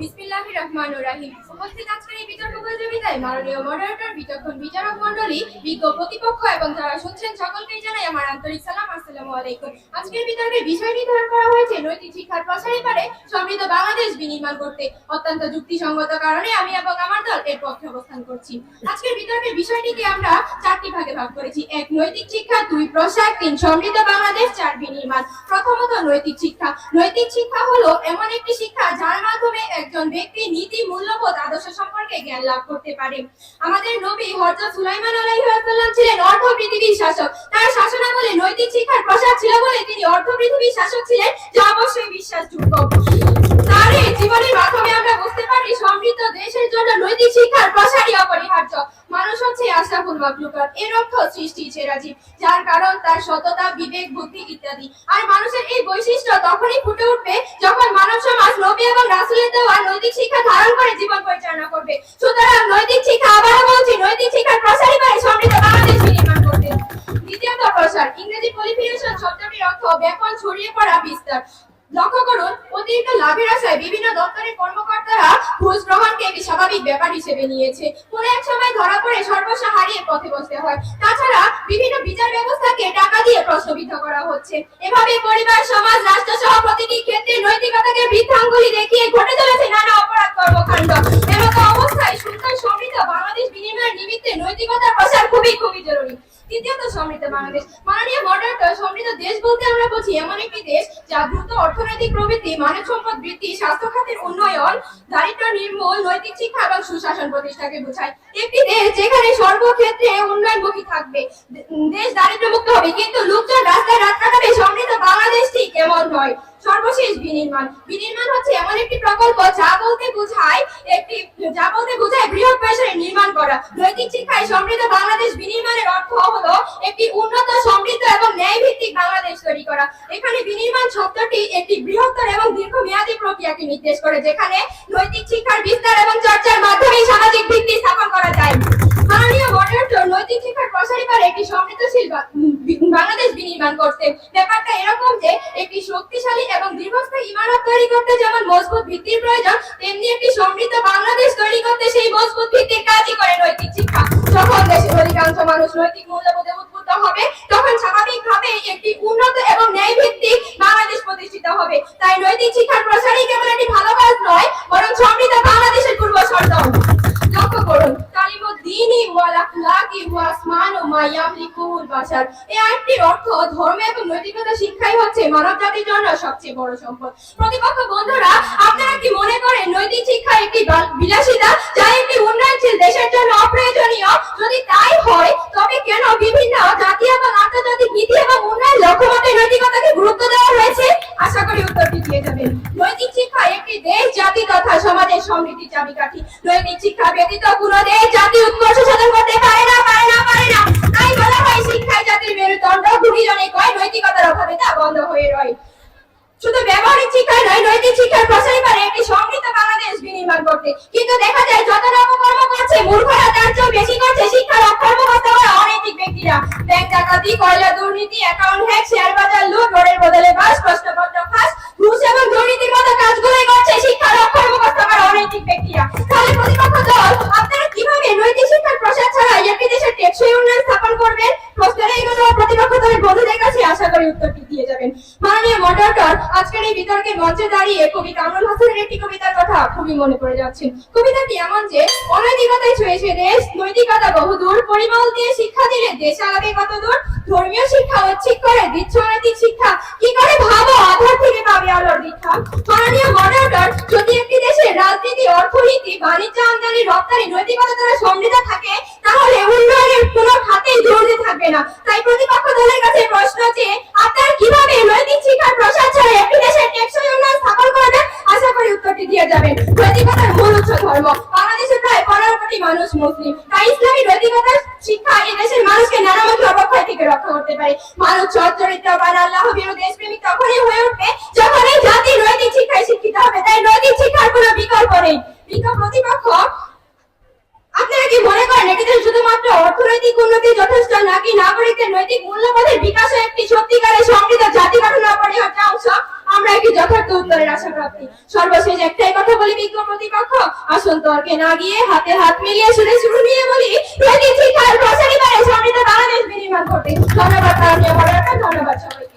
বিসমিল্লাহির রহমানির রহিম। উপস্থিত আজকের এই বিতর্ক প্রতিযোগিতায় মাননীয় মডারেটর বিচক্ষণ বিচারক মণ্ডলী, বিজ্ঞ প্রতিপক্ষ এবং যারা শুনছেন সকলকেই জানাই আমার আন্তরিক সালাম। আসসালামু আলাইকুম। আজকের বিতর্কের বিষয় নির্ধারণ করা হয়েছে নৈতিক শিক্ষার প্রসারী পারে সমৃদ্ধ বাংলাদেশ বিনির্মাণ করতে অত্যন্ত যুক্তিসঙ্গত কারণে আমি এবং আমার দল এর পক্ষে অবস্থান করছি। আজকের বিতর্কের বিষয়টিকে আমরা চারটি ভাগে ভাগ করেছি। এক, নৈতিক শিক্ষা, দুই, প্রসার, তিন, সমৃদ্ধ বাংলাদেশ, চার, বিনির্মাণ। প্রথমত নৈতিক শিক্ষা। নৈতিক শিক্ষা হলো এমন একটি শিক্ষা যার মাধ্যমে একজন ব্যক্তি নীতি, মূল্যবোধ, আদর্শ সম্পর্কে জ্ঞান লাভ করতে পারে। আমাদের নবী হযরত সুলাইমান আলাইহিস সালাম ছিলেন অর্ধ পৃথিবীর শাসক। তার শাসনামলে নৈতিক শিক্ষার প্রসার ছিল বলে তিনি অর্ধ পৃথিবীর শাসক ছিলেন, যা অবশ্যই বিশ্বাসযোগ্য। তার জীবনের মাধ্যমে আমরা বুঝতে পারি সমৃদ্ধ দেশের জন্য নৈতিক শিক্ষার প্রসারই অপরিহার্য। মানুষ হচ্ছে আশরাফুল মাখলুকাত এর অর্থ সৃষ্টির সেরা জীব, যার কারণ তার সততা, বিবেক, বুদ্ধি ইত্যাদি। আর মানুষের এই বৈশিষ্ট্য তখনই ফুটে উঠবে যখন মানব সমাজ নবী এবং রাসূলের দেওয়া নৈতিক শিক্ষা ধারণ করে জীবন পরিচালনা করবে। সুতরাং নৈতিক শিক্ষা আবারও বলছি, নৈতিক শিক্ষার প্রসারই পারে সমৃদ্ধ বাংলাদেশ নির্মাণ করতে। দ্বিতীয়ত প্রসার, ইংরেজি পলিফিকেশন শব্দটির অর্থ ব্যাপন ছড়িয়ে পড়া বিস্তার। লক্ষ্য করুন, অতিরিক্ত লাভের আশায় বিভিন্ন দপ্তরের কর্মকর্তারা ঘুষ গ্রহণকে একটি স্বাভাবিক ব্যাপার হিসেবে নিয়েছে। কোন এক সময় ধরা পড়ে সর্বস্ব হারিয়ে পথে বসতে হয়। তাছাড়া বিভিন্ন বিচার ব্যবস্থাকে টাকা দিয়ে প্রশ্নবিদ্ধ করা হচ্ছে। এভাবে পরিবার, সমাজ রাষ্ট্র সহ প্রতিটি ক্ষেত্রে নৈতিকতাকে বৃদ্ধাঙ্গুলি দেখিয়ে ঘটে চলেছে নানা অপরাধ কর্মকাণ্ড। এমত অবস্থায় সুন্দর সমৃদ্ধ বাংলাদেশ বিনিময়ের নিমিত্তে নৈতিকতার প্রসার খুবই খুবই জরুরি। তৃতীয়ত সমৃদ্ধ বাংলাদেশ। মাননীয় মডারেটর সমৃদ্ধ দেশ বলতে আমরা বুঝি, এমন একটি দেশ যা দ্রুত অর্থনৈতিক প্রবৃদ্ধি মানব সম্পদ বৃদ্ধি স্বাস্থ্য খাতের উন্নয়ন দারিদ্র নির্মূল, নৈতিক শিক্ষা এবং সুশাসন প্রতিষ্ঠাকে বোঝায়। একটি দেশ যেখানে সর্বক্ষেত্রে উন্নয়নমুখী থাকবে। দেশ দারিদ্র মুক্ত হবে, কিন্তু লোকজন রাস্তায় রাত কাটাবে, সমৃদ্ধ বাংলাদেশটি কেমন নয়। সর্বশেষ বিনির্মাণ। বিনির্মাণ হচ্ছে এমন একটি প্রকল্প যা বলতে বোঝায় একটি, যা বলতে বোঝায় বৃহৎ পরিসরে নির্মাণ করা। নৈতিক শিক্ষায় সমৃদ্ধ বাংলাদেশ বিনির্মাণের অর্থ একটি উন্নত সমৃদ্ধ এবং ন্যায় ভিত্তিক বাংলাদেশ তৈরি করা। এখানে বিনির্মাণ শব্দটি একটি বৃহত্তর এবং দীর্ঘমেয়াদী প্রক্রিয়াকে নির্দেশ করে, যেখানে নৈতিক শিক্ষার বিস্তার এবং চর্চার মাধ্যমে সামাজিক ভিত্তি স্থাপন করা যায়। ব্যাপারটা এরকম যে, একটি শক্তিশালী এবং দীর্ঘস্থায়ী ইমারত তৈরি করতে যেমন মজবুত ভিত্তির প্রয়োজন, তেমনি একটি সমৃদ্ধ বাংলাদেশ তৈরি করতে সেই মজবুত কাজই করে নৈতিক শিক্ষা। দেশের অধিকাংশ মানুষ নৈতিক মূল্যবোধে উদ্বুদ্ধ হবে। তখন স্বাভাবিকভাবে একটি উন্নত এবং ন্যায় বাংলাদেশ প্রতিষ্ঠিত হবে। তাই নৈতিক শিক্ষার প্রসারই কেবল একটি ভালো কাজ নয়, বরং সমৃদ্ধ বাংলাদেশের পূর্ব শর্ত লক্ষ্য করুন শিক্ষাই হচ্ছে মানব জাতির জন্য সবচেয়ে বড় সম্পদ। প্রতিপক্ষ বন্ধুরা, আপনারা কি মনে করেন নৈতিক শিক্ষা একটি বিলাসিতা একটি দেশের জন্য অপ্রয়োজনীয় যদি তাই হয় তবে কেন বিভিন্ন জাতি এবং আন্তর্জাতিক নীতি এবং উন্নয়ন লক্ষ্যমাত্রায় নৈতিকতাকে গুরুত্ব দেওয়া হয়েছে আশা করি উত্তরটি দিয়ে যাবেন নৈতিক একটি জাতি তথা সমাজের সমৃদ্ধির চাবিকাঠি। নৈতিক শিক্ষা ব্যতীত কোন দেশ, জাতি উৎকর্ষ সাধন করতে পারে না পারে না পারে না। তাই বলা হয় শিক্ষাই জাতির মেরুদণ্ড গুণীজনে কয় নৈতিকতার অভাবে তা বন্ধ হয়ে রয়। শুধু ব্যবহারিক শিক্ষায় নয়, নৈতিক শিক্ষার প্রসারী পারে একটি সমৃদ্ধ বাংলাদেশ বিনির্মাণ করতে। কিন্তু দেখা যায়, যত নবকর্ম করছে, মূর্খরা তার চেয়েও বেশি করছে শিক্ষার অকর্ম করতে পারে অনৈতিক ব্যক্তিরা। ব্যাংক ডাকাতি, কয়লা দুর্নীতি, অ্যাকাউন্ট হ্যাক শেয়ার বাজার লুট, রোডের বদলে বাস, প্রশ্নপত্র ফাঁস, ঘুষ এবং দুর্নীতির মতো কাছে আশা করি দিয়ে যাবেন। মাননীয় আজকের এই বিতর্কে মঞ্চে দাঁড়িয়ে কবি কামরুল হাসানের একটি কবিতার কথা খুবই মনে পড়ে যাচ্ছে। কবিতাটি এমন যে, অনৈতিকতায় ছুঁয়েছে দেশ, নৈতিকতা বহুদূর, পরিমল দিয়ে শিক্ষা দিলে দেশ আগাবে কত দূর ধর্মীয় শিক্ষা, ঐচ্ছিক করে, দিচ্ছ অনৈতিক শিক্ষা। কি করে ভাবো, আধার থেকে পাবে আলোর দীক্ষা মাননীয় মডারেটর যদি একটি দেশের রাজনীতি অর্থনীতি, বাণিজ্য আমদানি, রপ্তানি নৈতিকতা দ্বারা সমৃদ্ধ থাকে, তাহলে উন্নয়নের কোনো খাতেই দুর্নীতি থাকবে না। তাই প্রতিপক্ষ দলের কাছে প্রশ্ন যে, আপনারা কীভাবে নৈতিক শিক্ষার প্রসার ছাড়া একটি দেশের টেকসই উন্নয়ন স্থাপন করবেন? আশা করি উত্তরটি দিয়ে যাবেন। নৈতিকতার মূল উৎস ধর্ম। বাংলাদেশে প্রায় পনেরো কোটি মানুষ মুসলিম। তাই ইসলামী নৈতিকতার শিক্ষা এই দেশের মানুষকে নানামুখী অবক্ষয় থেকে রক্ষা করতে পারে। মানুষ চরিত্রবান আল্লাহ বিরু দেশপ্রেমিক তখনই হয়ে উঠবে প্রতিপক্ষ, আপনারা কি মনে করেন এটিতে শুধুমাত্র অর্থনৈতিক উন্নতি যথেষ্ট নাকি নাগরিকদের নৈতিক মূল্যবোধের বিকাশে একটি সত্যিকারের সমৃদ্ধ জাতি গঠন অপরিহার্য অংশ? আমরা একটি যথার্থ উত্তরের আশা প্রাপ্তি সর্বশেষ একটাই কথা বলি, বিজ্ঞ প্রতিপক্ষ আসুন তর্কে না গিয়ে হাতে হাত মিলিয়ে শুনে শুরু নিয়ে বলি প্রতি শিক্ষার প্রসারী সমৃদ্ধ বাংলাদেশ বিনির্মাণ করতে ধন্যবাদ ধন্যবাদ সবাই